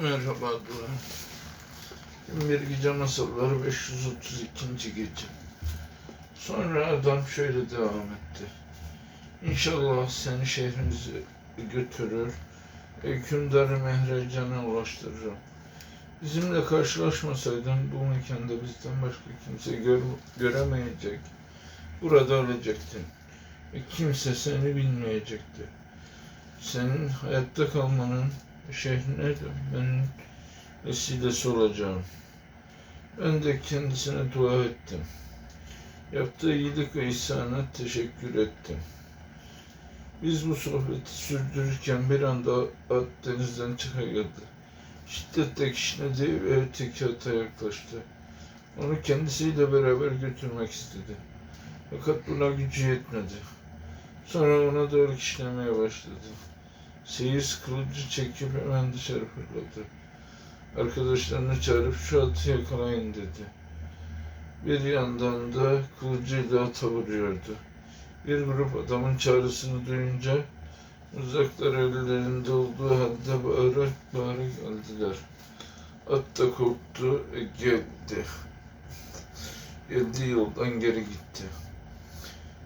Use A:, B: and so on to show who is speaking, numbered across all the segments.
A: Merhaba Dua. Bir gece masalları 532. gece. Sonra adam şöyle devam etti. İnşallah seni şehrimize götürür, hükümdarı Mehrecan'a ulaştırırım. Bizimle karşılaşmasaydın bu mekanda bizden başka kimse gör, göremeyecek. Burada ölecektin. Ve kimse seni bilmeyecekti. Senin hayatta kalmanın şehrine dönmenin vesilesi olacağım. Ben de kendisine dua ettim. Yaptığı iyilik ve ihsana teşekkür ettim. Biz bu sohbeti sürdürürken bir anda at denizden çıkageldi. Şiddetle kişnedi ve öteki ata yaklaştı. Onu kendisiyle beraber götürmek istedi. Fakat buna gücü yetmedi. Sonra ona doğru kişnemeye başladı. Seyir kılıcı çekip hemen dışarı fırladı. Arkadaşlarını çağırıp şu atı yakalayın dedi. Bir yandan da kılıcıyla ata vuruyordu. Bir grup adamın çağrısını duyunca uzaklar ellerinde olduğu halde bağırarak bağırarak geldiler. At da korktu ve geldi. Geldiği yoldan geri gitti.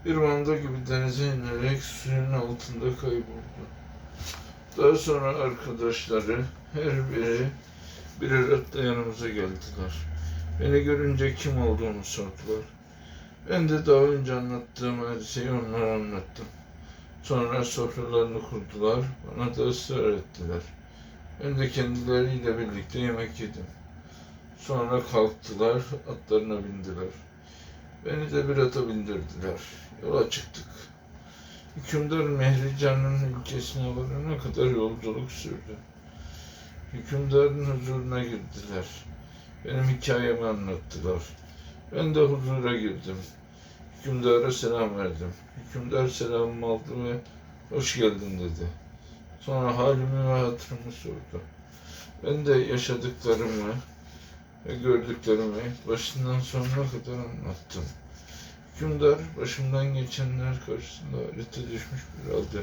A: Bir manda gibi denize inerek suyun altında kayboldu. Daha sonra arkadaşları her biri birer atla yanımıza geldiler. Beni görünce kim olduğumu sordular. Ben de daha önce anlattığım hadiseyi onlara anlattım. Sonra sofralarını kurdular, bana da ısrar ettiler. Ben de kendileriyle birlikte yemek yedim. Sonra kalktılar, atlarına bindiler. Beni de bir ata bindirdiler. Yola çıktık. Hükümdar Mehrican'ın ülkesine varana kadar yolculuk sürdü. Hükümdarın huzuruna girdiler. Benim hikayemi anlattılar. Ben de huzura girdim. Hükümdara selam verdim. Hükümdar selamımı aldı ve hoş geldin dedi. Sonra halimi ve hatırımı sordu. Ben de yaşadıklarımı ve gördüklerimi başından sonuna kadar anlattım. Hükümdar başımdan geçenler karşısında hayrete düşmüş bir halde.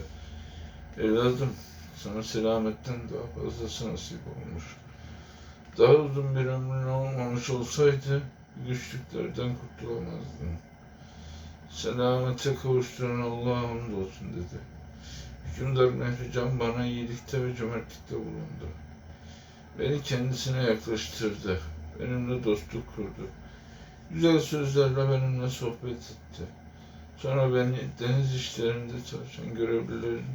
A: Evladım sana selametten daha fazlası nasip olmuş. Daha uzun bir ömrün olmamış olsaydı güçlüklerden kurtulamazdın. Selamete kavuşturan Allah'a hamdolsun dedi. Hükümdar Mehrican bana iyilikte ve cömertlikte bulundu. Beni kendisine yaklaştırdı. Benimle dostluk kurdu. Güzel sözlerle benimle sohbet etti. Sonra beni deniz işlerinde çalışan görevlilerin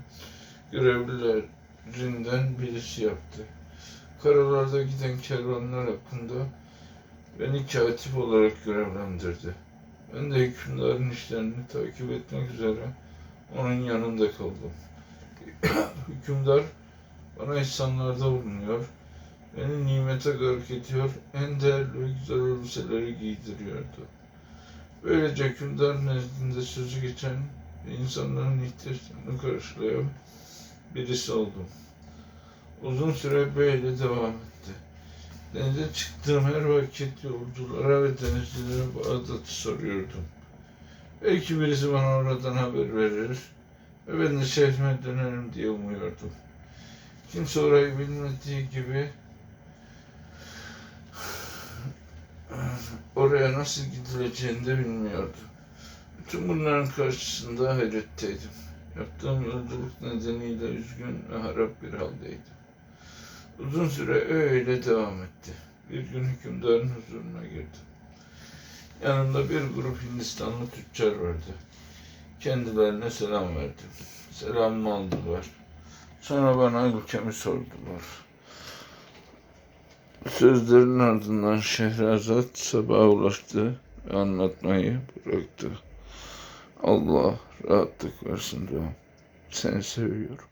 A: görevlilerinden birisi yaptı. Karalarda giden kervanlar hakkında beni katip olarak görevlendirdi. Ben de hükümdarın işlerini takip etmek üzere onun yanında kaldım. Hükümdar bana ihsanlarda bulunuyor, beni nimete gark ediyor, en değerli ve güzel elbiseleri giydiriyordu. Böylece hükümdar nezdinde sözü geçen ve insanların ihtiyaçlarını karşılayan birisi oldum. Uzun süre böyle devam etti. Denize çıktığım her vakit yolculara ve denizcilere Bağdat'ı soruyordum. Belki birisi bana oradan haber verir ve ben de şehrime dönerim diye umuyordum. Kimse orayı bilmediği gibi oraya nasıl gidileceğini de bilmiyordu. Bütün bunların karşısında hayretteydim. Yaptığım yolculuk nedeniyle üzgün ve harap bir haldeydim. Uzun süre öyle devam etti. Bir gün hükümdarın huzuruna girdim. Yanımda bir grup Hindistanlı tüccar vardı. Kendilerine selam verdim. Selamımı aldılar. Sonra bana ülkemi sordular. Sözlerin ardından Şehrazat sabaha ulaştı ve anlatmayı bıraktı. Allah rahatlık versin diyorum. Seni seviyorum.